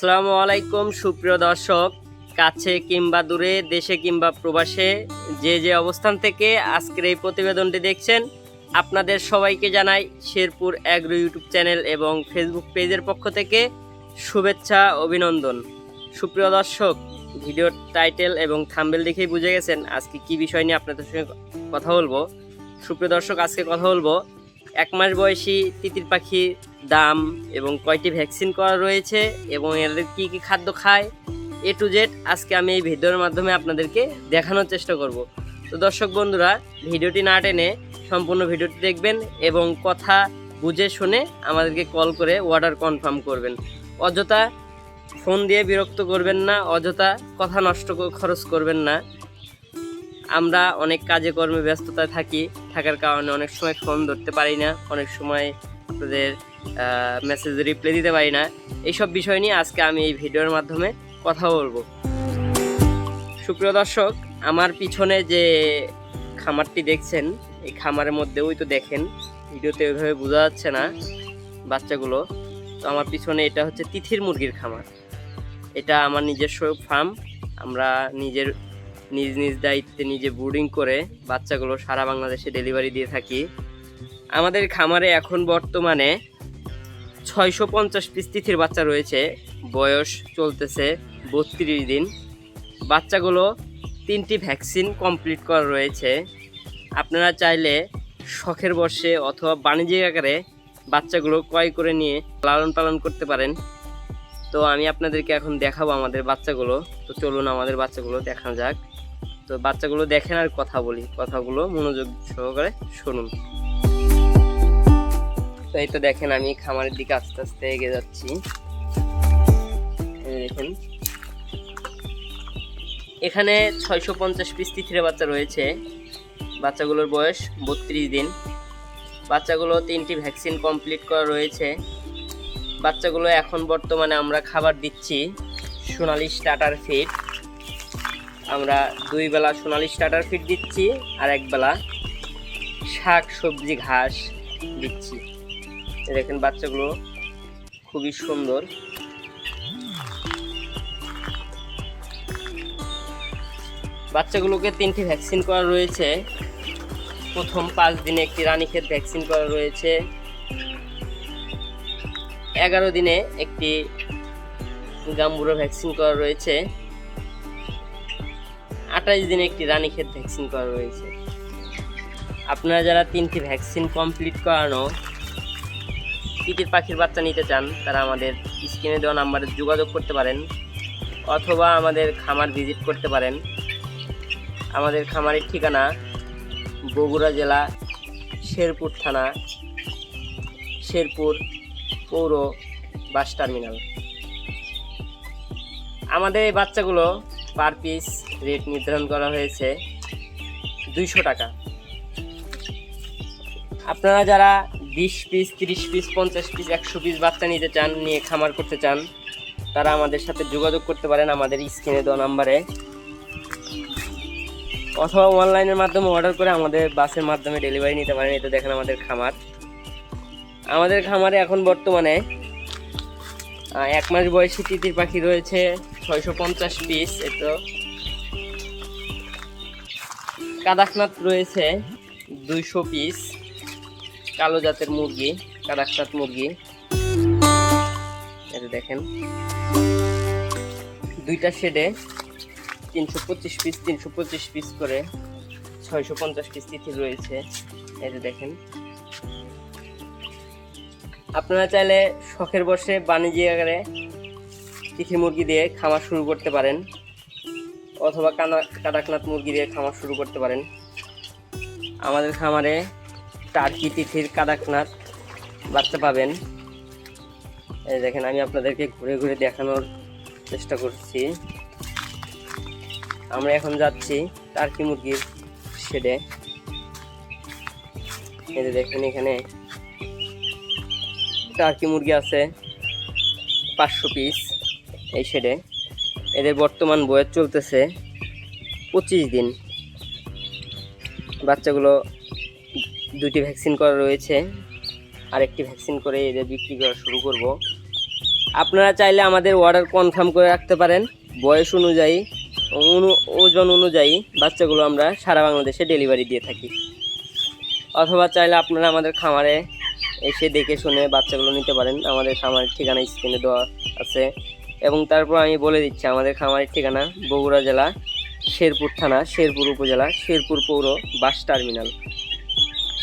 আসসালামু আলাইকুম, সুপ্রিয় দর্শক। কাছে কিংবা দূরে, দেশে কিংবা প্রবাসে যে যে অবস্থান থেকে আজকের এই প্রতিবেদনটি দেখছেন, আপনাদের সবাইকে জানাই শেরপুর অ্যাগ্রো ইউটিউব চ্যানেল এবং ফেসবুক পেজের পক্ষ থেকে শুভেচ্ছা, অভিনন্দন। সুপ্রিয় দর্শক, ভিডিওর টাইটেল এবং থাম্বেল দেখেই বুঝে গেছেন আজকে কি বিষয় নিয়ে আপনাদের সঙ্গে কথা বলব। সুপ্রিয় দর্শক, আজকে কথা বলব এক মাস বয়সী তিতির পাখির দাম এবং কয়টি ভ্যাকসিন করা রয়েছে এবং এদের কি কি খাদ্য খায় এ টু জেড আজকে আমি এই ভিডিওর মাধ্যমে আপনাদেরকে দেখানোর চেষ্টা করব। তো দর্শক বন্ধুরা, ভিডিওটি না টেনে সম্পূর্ণ ভিডিওটি দেখবেন এবং কথা বুঝে শুনে আমাদেরকে কল করে অর্ডার কনফার্ম করবেন। অযথা ফোন দিয়ে বিরক্ত করবেন না, অযথা কথা নষ্ট খরচ করবেন না। আমরা অনেক কাজে কর্মে ব্যস্ততায় থাকি, থাকার কারণে অনেক সময় ফোন ধরতে পারি না, অনেক সময় আপনাদের মেসেজ রিপ্লাই দিতে পারি না। এইসব বিষয় নিয়ে আজকে আমি এই ভিডিওর মাধ্যমে কথা বলব। সুপ্রিয় দর্শক, আমার পিছনে যে খামারটি দেখছেন, এই খামারের মধ্যে ওই তো দেখেন, ভিডিওতে ওইভাবে বোঝা যাচ্ছে না বাচ্চাগুলো। তো আমার পিছনে এটা হচ্ছে তিথির মুরগির খামার। এটা আমার নিজস্ব ফার্ম আমরা নিজের নিজ নিজ দায়িত্বে নিজে ব্রুডিং করে বাচ্চাগুলো সারা বাংলাদেশে ডেলিভারি দিয়ে থাকি। আমাদের খামারে এখন বর্তমানে ছয়শো পঞ্চাশ পিস তিথির বাচ্চা রয়েছে। বয়স চলতেছে বত্রিশ দিন। বাচ্চাগুলো তিনটি ভ্যাকসিন কমপ্লিট করা রয়েছে। আপনারা চাইলে শখের বর্ষে অথবা বাণিজ্যিক আকারে বাচ্চাগুলো ক্রয় করে নিয়ে লালন পালন করতে পারেন। তো আমি আপনাদেরকে এখন দেখাবো আমাদের বাচ্চাগুলো। তো চলুন আমাদের বাচ্চাগুলো দেখা যাক। তো বাচ্চাগুলো দেখেন আর কথা বলি। কথাগুলো মনোযোগ সহকারে শুনুন। তো এই তো দেখেন আমি খামারের দিকে আস্তে আস্তে এগিয়ে যাচ্ছি। দেখেন। এখানে ছয়শো পঞ্চাশ পিস তিথিরে বাচ্চা রয়েছে। বাচ্চাগুলোর বয়স বত্রিশ দিন। বাচ্চাগুলো তিনটি ভ্যাকসিন কমপ্লিট করা রয়েছে। বাচ্চাগুলো এখন বর্তমানে আমরা খাবার দিচ্ছি সোনালি স্টার্টার ফিড আমরা দুই বেলা সোনালি স্টার্টার ফিড দিচ্ছি আর এক বেলা শাক, সবজি, ঘাস দিচ্ছি। দেখেন বাচ্চাগুলো খুবই সুন্দর। বাচ্চাগুলোকে তিনটি ভ্যাকসিন করা রয়েছে। প্রথম পাঁচ দিনে একটি রানীক্ষেত ভ্যাকসিন করা রয়েছে। এগারো দিনে একটি গাম্বুরো ভ্যাকসিন করা রয়েছে। আঠাশ দিনে একটি রানীক্ষেত ভ্যাকসিন করা রয়েছে। আপনারা যারা তিনটি ভ্যাকসিন কমপ্লিট করানো, তিতির পাখির বাচ্চা নিতে চান, তারা আমাদের স্ক্রিনে দেওয়া নাম্বারে যোগাযোগ করতে পারেন, অথবা আমাদের খামার ভিজিট করতে পারেন। আমাদের খামারের ঠিকানা বগুড়া জেলা, শেরপুর থানা, শেরপুর পৌর বাস টার্মিনাল। আমাদের এই বাচ্চাগুলো পার পিস রেট নির্ধারণ করা হয়েছে দুইশো টাকা। আপনারা যারা বিশ পিস তিরিশ পিস পঞ্চাশ পিস একশো পিস বাচ্চা নিতে চান, নিয়ে খামার করতে চান, তারা আমাদের সাথে যোগাযোগ করতে পারেন আমাদের স্ক্রিনে দেওয়া নাম্বারে। অথবা অনলাইনের মাধ্যমে অর্ডার করে আমাদের বাসের মাধ্যমে ডেলিভারি নিতে পারেন এটা দেখেন আমাদের খামার। আমাদের খামারে এখন বর্তমানে এক মাস বয়সী তিতির পাখি রয়েছে, ছয়শো পঞ্চাশ পিস এতো কাদাকনাথ রয়েছে দুইশো পিস কালো জাতের মুরগি কাদাকনাথ মুরগি। এটা দেখেন, দুইটা শেডে তিনশো পঁচিশ পিস তিনশো পঁচিশ পিস করে ছয়শো পঞ্চাশ পিস তিথি রয়েছে। এটা দেখেন আপনারা চাইলে শখের বসে বাণিজ্যিক আকারে তিথি মুরগি দিয়ে খামার শুরু করতে পারেন, অথবা কানা কাদাকনাথ মুরগি দিয়ে খামার শুরু করতে পারেন। আমাদের খামারে টার্কি তিথির কাদাকনাথ বাচ্চা পাবেন। এই দেখেন, আমি আপনাদেরকে ঘুরে ঘুরে দেখানোর চেষ্টা করছি। আমরা এখন যাচ্ছি টার্কি মুরগির শেডে এই দেখেন, এখানে টার্কি মুরগি আছে, পাঁচশো পিস এই শেডে এদের বর্তমান বয়স চলতেছে পঁচিশ দিন। বাচ্চাগুলো দুটি ভ্যাকসিন করা রয়েছে, আরেকটি ভ্যাকসিন করে এদের বিক্রি করা শুরু করব। আপনারা চাইলে আমাদের অর্ডার কনফার্ম করে রাখতে পারেন। বয়স অনুযায়ী, অনু- ওজন অনুযায়ী বাচ্চাগুলো আমরা সারা বাংলাদেশে ডেলিভারি দিয়ে থাকি। অথবা চাইলে আপনারা আমাদের খামারে এসে দেখে শুনে বাচ্চাগুলো নিতে পারেন। আমাদের খামারের ঠিকানা স্ক্রিনে দেওয়া আছে। এবং তারপর আমি বলে দিচ্ছি, আমাদের খামারের ঠিকানা বগুড়া জেলা, শেরপুর থানা, শেরপুর উপজেলা, শেরপুর পৌর বাস টার্মিনাল।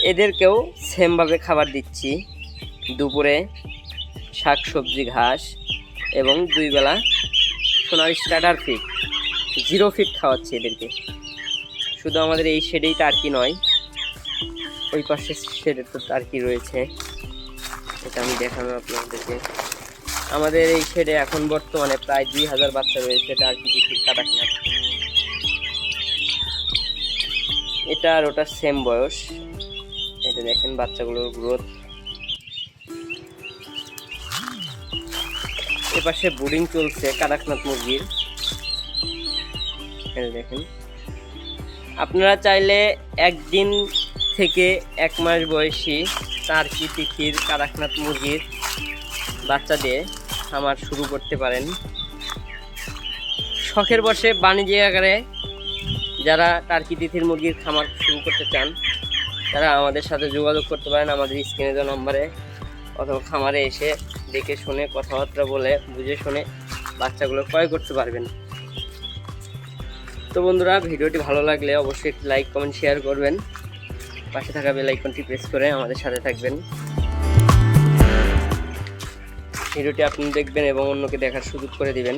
এদেরকেও সেমভাবে খাবার দিচ্ছি। দুপুরে শাক সবজি ঘাস এবং দুই বেলা সোনার স্টার্টার ফিট জিরো ফিট খাওয়াচ্ছি এদেরকে। শুধু আমাদের এই শেডেই টার্কি নয় ওই পাশে শেডে তো তার কি রয়েছে। এটা আমি দেখানো আপনাদেরকে। আমাদের এই শেডে এখন বর্তমানে প্রায় দুই হাজার বাচ্চা রয়েছে টার্কি টিকির কাটাকনাথ এটা আর ওটার সেম বয়স। এটা দেখেন বাচ্চাগুলোর গ্রোথ এপাশে বোর্ডিং চলছে কাদাকনাথ মুরগির। এই দেখেন। আপনারা চাইলে একদিন থেকে এক মাস বয়সী টার্কি তিখির কাদাকনাথ মুরগির বাচ্চা দিয়ে খামার শুরু করতে পারেন। শখের বসে বাণিজ্যিক আকারে যারা টার্কি তিথির মুরগির খামার শুরু করতে চান, তারা আমাদের সাথে যোগাযোগ করতে পারেন আমাদের স্ক্রিনে দেওয়া নম্বরে অথবা খামারে এসে দেখে শুনে কথাবার্তা বলে বুঝে শুনে বাচ্চাগুলো ক্রয় করতে পারবেন। তো বন্ধুরা, ভিডিওটি ভালো লাগলে অবশ্যই লাইক, কমেন্ট, শেয়ার করবেন। পাশে থাকা বেল আইকনটি প্রেস করে আমাদের সাথে থাকবেন। ভিডিওটি আপনি দেখবেন এবং অন্যকে দেখার সুযোগ করে দিবেন।